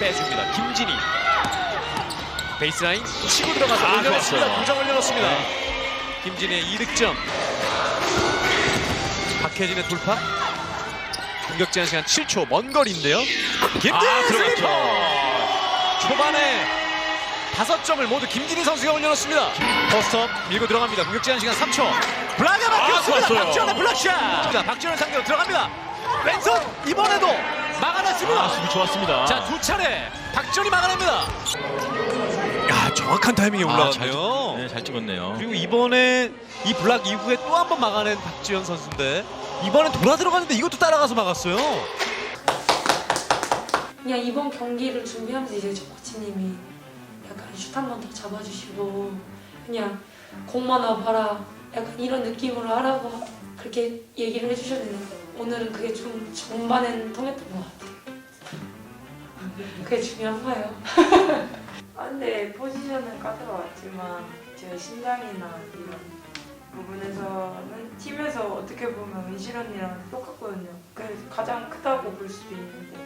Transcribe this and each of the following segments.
빼줍니다. 김진희. 베이스라인 치고 들어가서 아, 올려놓습니다. 좋았어요. 두점 올려놓습니다. 김진희의 2득점. 박혜진의 돌파. 공격 제한 시간 7초. 먼 거리인데요. 김진희 아. 스리퍼! 초반에 다섯 점을 모두 김진희 선수가 올려놓습니다. 포스트업 밀고 들어갑니다. 공격 제한 시간 3초. 블라가 막혔습니다. 좋았어요. 박지원의 블락샷. 자, 박지원을 상대로 들어갑니다. 왼손 이번에도 막아냈습니다. 아, 수비 좋았습니다. 자, 두 차례 박지원이 막아냅니다. 야, 정확한 타이밍에 아, 잘, 올라왔네요. 네, 잘 찍었네요. 그리고 이번에 이 블락 이후에 또 한 번 막아낸 박지현 선수인데 이번엔 돌아 들어갔는데 이것도 따라가서 막았어요. 그냥 이번 경기를 준비하면서 이제 저 코치님이 약간 슛 한 번 더 잡아주시고 그냥 공만 와봐라 약간 이런 느낌으로 하라고 그렇게 얘기를 해주셨는데 오늘은 그게 좀 전반엔 통했던 것 같아요. 그게 중요한 거예요. 아, 근데 포지션은 까다로웠지만 제 신장이나 이런 부분에서는 팀에서 어떻게 보면 은실 언니랑 똑같거든요. 그래서 가장 크다고 볼 수도 있는데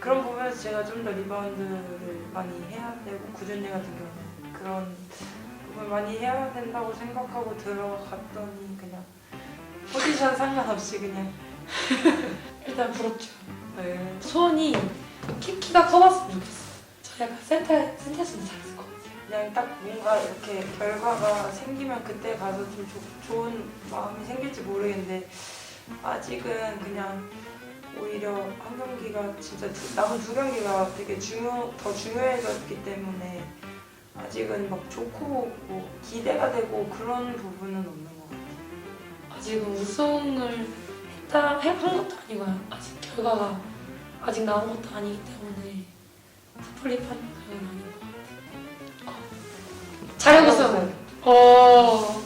그런 부분에서 제가 좀 더 리바운드를 많이 해야 되고 구준이 같은 경우는 그런 부분 많이 해야 된다고 생각하고 들어갔더니 그냥 포지션 상관없이 그냥 일단 부럽죠. 네. 소원이 키, 키가 커봤으면 좋겠어요. 저 약간 센터, 센터에서는 잘했을 것 같아요. 그냥 딱 뭔가 이렇게 결과가 생기면 그때 가서 좀 조- 좋은 마음이 생길지 모르겠는데 아직은 그냥 오히려 한 경기가 진짜 두- 남은 두 경기가 되게 중요 더 중요해졌기 때문에 아직은 막 좋고 뭐 기대가 되고 그런 부분은 없는 것 같아요. 아직은 우승을 했다 해- 한 것도 아니고요. 아직 결과가 아직 나온 것도 아니기 때문에 스플릿한 결과는 아닌 것 같아요. 있어요. 어.